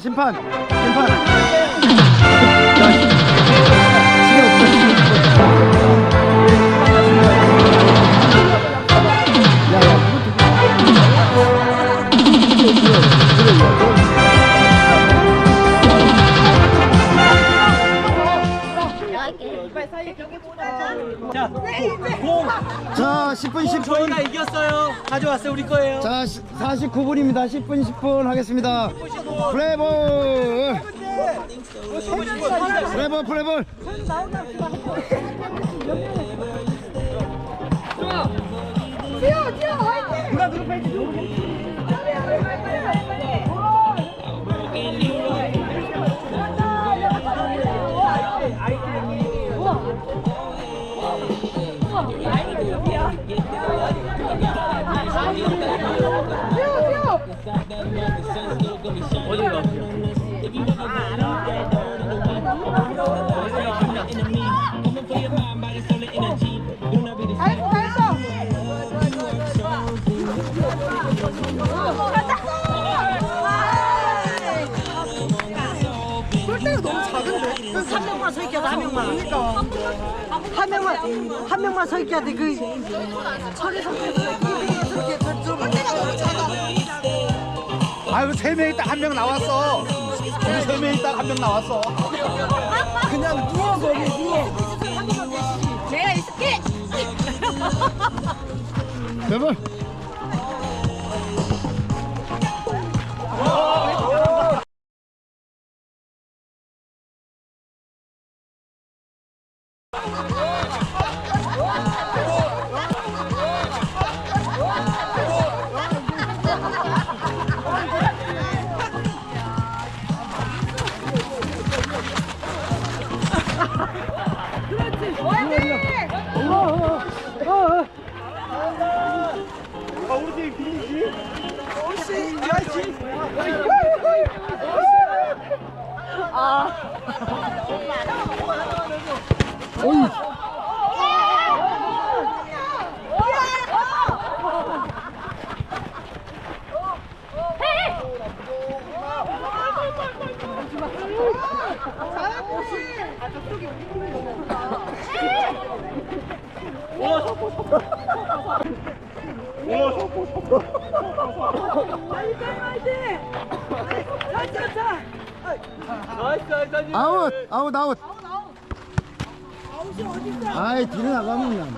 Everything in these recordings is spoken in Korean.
심판 심판 자, 공. 자 10분 10분 저희가 이겼어요. 가져왔어요. 우리 거예요. 자 49분입니다 10분 10분 하겠습니다 플레이볼 플레이볼 플레이볼 잘했어 명만. 한 명만 한 명만 서 있게 돼. 그 저리 저렇게 저렇게 저 골대가 너무 작아 아유 세 명이 딱 한 명 나왔어 우리 세 명이 딱 한 명 나왔어 그냥 누워 거기 누워. 내가 있을게 플 레이볼 아웃 아웃 아웃. 아이 뒤로 나가면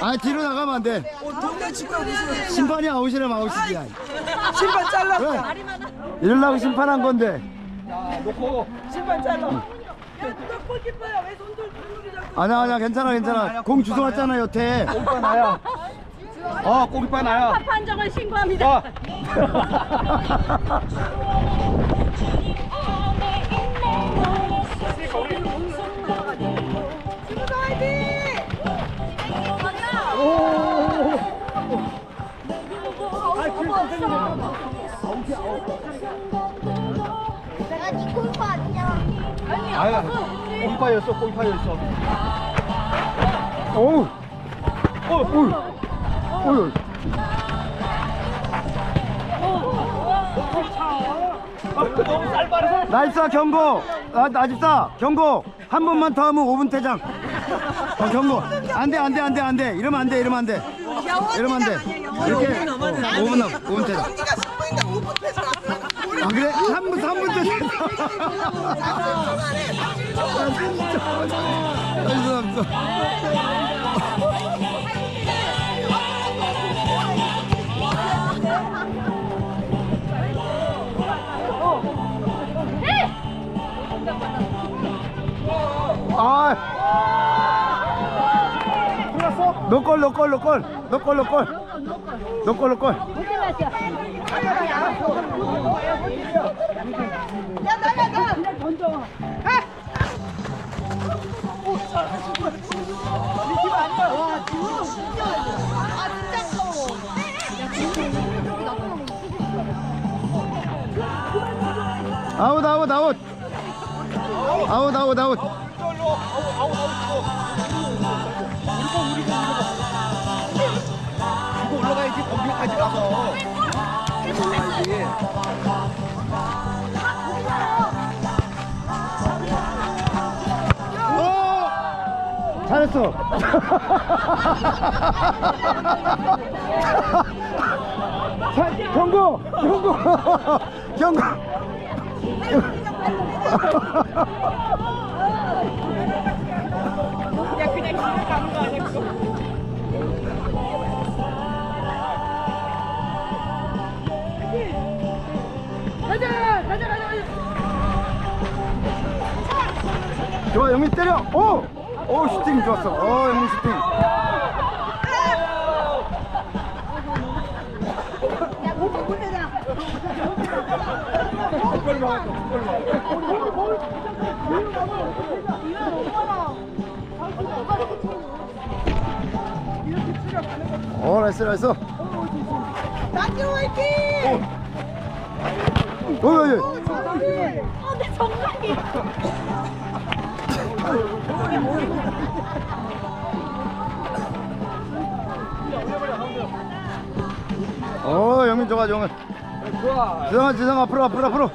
아이 뒤로 나가면 안돼. 동네 친구 무슨 심판이 아웃이라면 신발 잘라. 그래 이러려고 심판한 건데. 잘라. 손들 들고 자꾸. 아니야 아니야 괜찮아 괜찮아. 공 주워 왔잖아 여태. 꼬기파 나야. 어, 꼬기파 나야. 판정을 신고합니다. 네 골프 아니야 아야, 꼬기파였어, 꼬기파였어. 어우 어우 어우 너무 경고. 아, 나집사 경고. 한 번만 더 하면 5분 퇴장. 어, 경고. 안돼 안돼 안돼 안돼. 이러면 안돼 이러면 안돼. 이러면 안돼 이렇게 5분 남 5분 퇴장 네가 10분인데 5분 패스 아 그래? 3분 3분 퇴장 아, 죄송합니다 아 노골 노골 노골 노골 노골 노골 노골 야 나가 나아 진짜 커 아웃 아웃 아웃. 아웃 아웃 아웃. 이거 올라 이렇게 거기까지 가서 어! 잘했어. 경고, 경고, 경고. 오! 오, 슈팅 좋았어. 어, 영민 슈팅. 어, 나이스, 나이스. 나지로 화이팅 어이, 어이, 어이. 어내 정강이 어, 영민 좋아, 영민. 지성아, 지성아, 앞으로, 앞으로, 앞으로.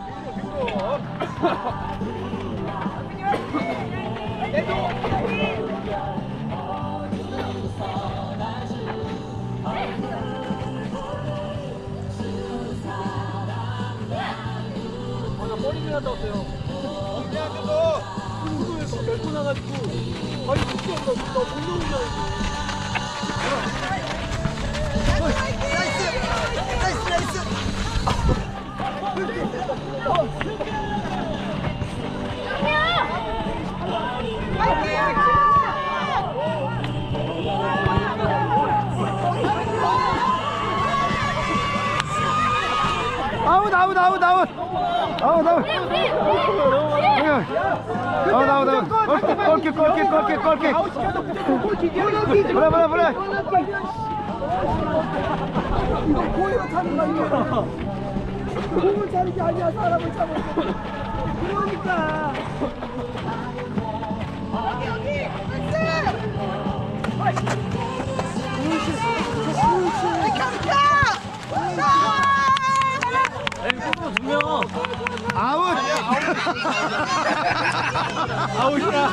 아웃, 아웃, 아웃, 아웃. 아웃, 아웃. 아웃, 아웃, 아웃. 골킥, 골킥, 골킥, 골킥, 골킥. 그래, 그래, 그래. 이거 고의로 타는 거 아니야 공을 차는 게 아니야 사람을 차고 그러니까 여기 여기 에이 골키퍼 두 명. 아웃. 아웃이야.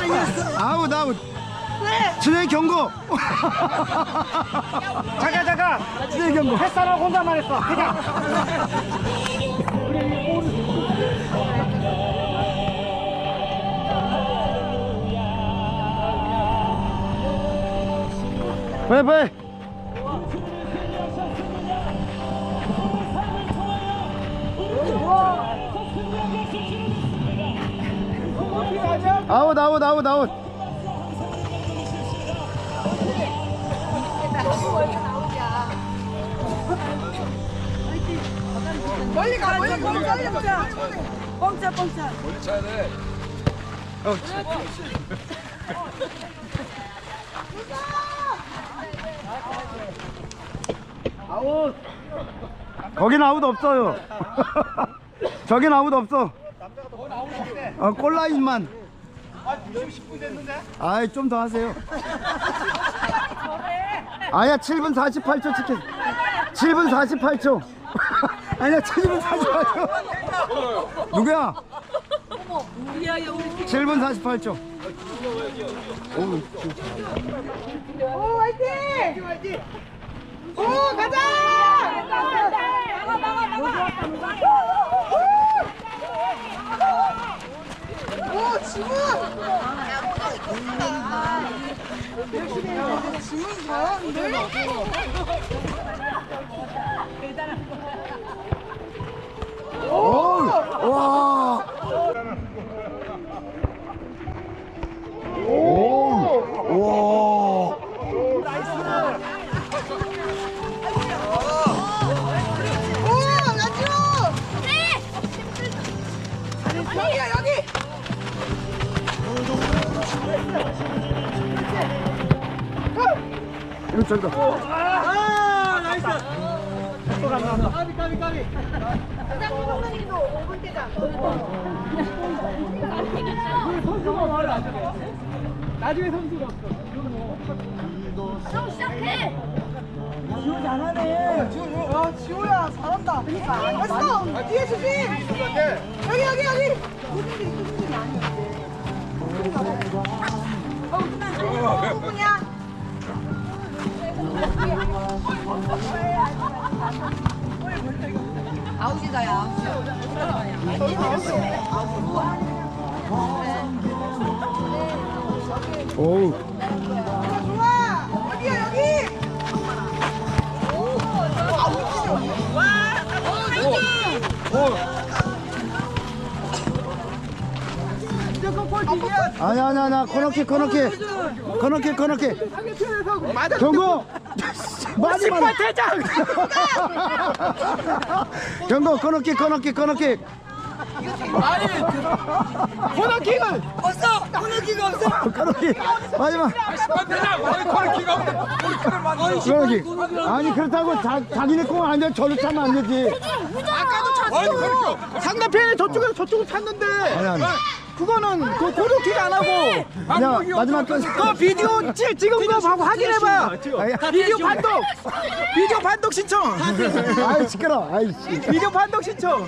아웃, 아웃. 진행 경고. 잠깐 잠깐. 진행 경고. 햇살하고 혼자만 했어. 그냥. 빨리, 빨리. 아웃, 아웃, 아웃, 아웃. 멀리 가 멀리 가 멀리 가 뻥차 뻥차 거긴 아무도 없어요. 저긴 아무도 없어. 어, 골라인만. 아이, 좀 더 하세요. 아야, 7분 48초 치킨. 7분 48초. 아니야, 7분 48초. 누구야? 우리야 우리 7분 48초. 오 화이팅 화이팅 오 가자 나가 나가 지문 잘하는데 오! 와! 저기다. 아 나이스. 또 감사합니다. 까비 까비 까비. 나중에 선수가 없어. 지호 잘하네. 지호 야 지호야 잘한다. 그러니까. 됐어. 뒤에 주심 여기 여기 여기. 무슨 일이 무슨 일이 아니야. 아 아웃이다 야 아웃 아니야 아웃이죠 와 화이팅 아니 아니 아니 코너킥 코너킥. 코너킥 코너킥. 정국 고 마지막 대장. 경고 코너킥 코너킥 코너킥 코너킥을. 없어. 코너킥 없어. 코너킥 마지막. 코너킥 없네 코너킥 아니 그렇다고 자, 자기네 공 아니야 저를 차면 안 되지. 아니 코너킥 상대편이 저쪽에서 저쪽을 찼는데. 아니 아니 그거는 그 코너킥 안 하고 야 마지막 건그 비디오 찍, 찍은 거 봐고 확인해봐 아이, 비디오 판독. 비디오 판독 신청. 아이 시끄러 아이 씨. 비디오 판독 신청.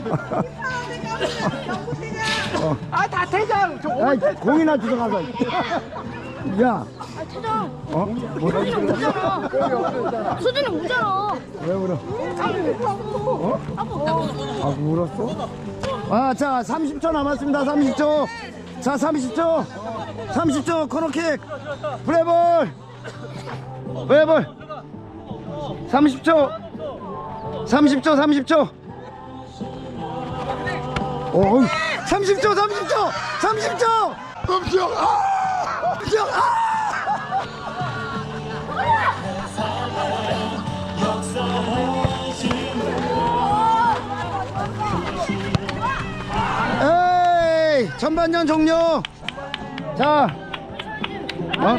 아다 퇴장. 저 공이나 주워가서. 야. 퇴장. 어? 뭐라 수준이 오잖아. 왜 울어? 어? 아 울었어? 아, 자, 30초 남았습니다. 30초. 자, 30초. 30초 코너킥. 플레이볼. 플레이볼. 30초. 30초, 30초. 오, 30초, 30초. 30초. 음식. 아! 음식. 아! 전반전 종료. 자, 어?